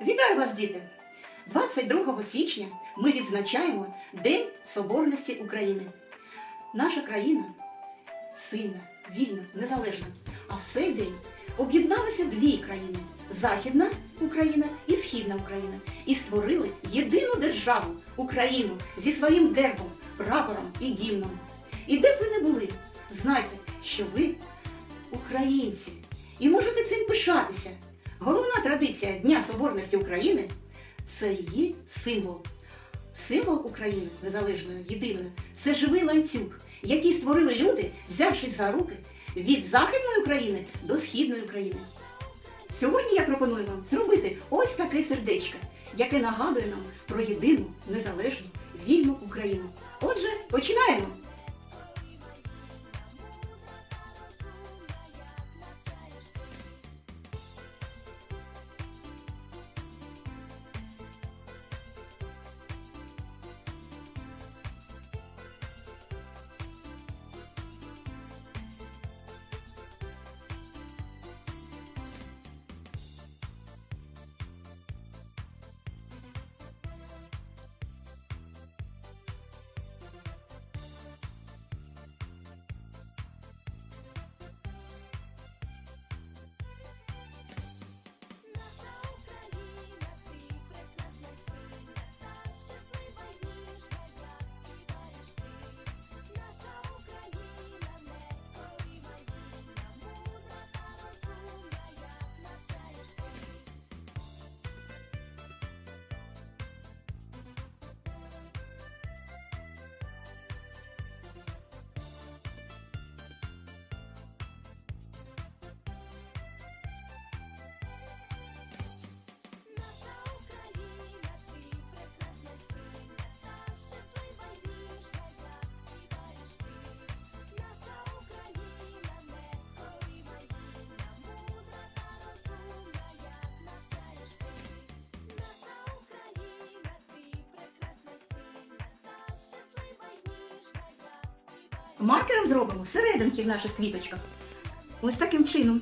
Вітаю вас, діти! 22 січня ми відзначаємо День Соборності України. Наша країна сильна, вільна, незалежна. А в цей день об'єдналися дві країни Західна Україна і Східна Україна, і створили єдину державу Україну зі своїм гербом, прапором і гімном. І де б ви не були, знайте, що ви українці, і можете цим пишатися. Головна традиція Дня Соборності України це її символ. Символ України незалежної, єдиної це живий ланцюг, який створили люди, взявшись за руки від Західної України до Східної України. Сьогодні я пропоную вам зробити ось таке сердечко, яке нагадує нам про єдину, незалежну, вільну Україну. Отже, починаємо! Маркером зробимо серединки в наших квіточках. Ось таким чином.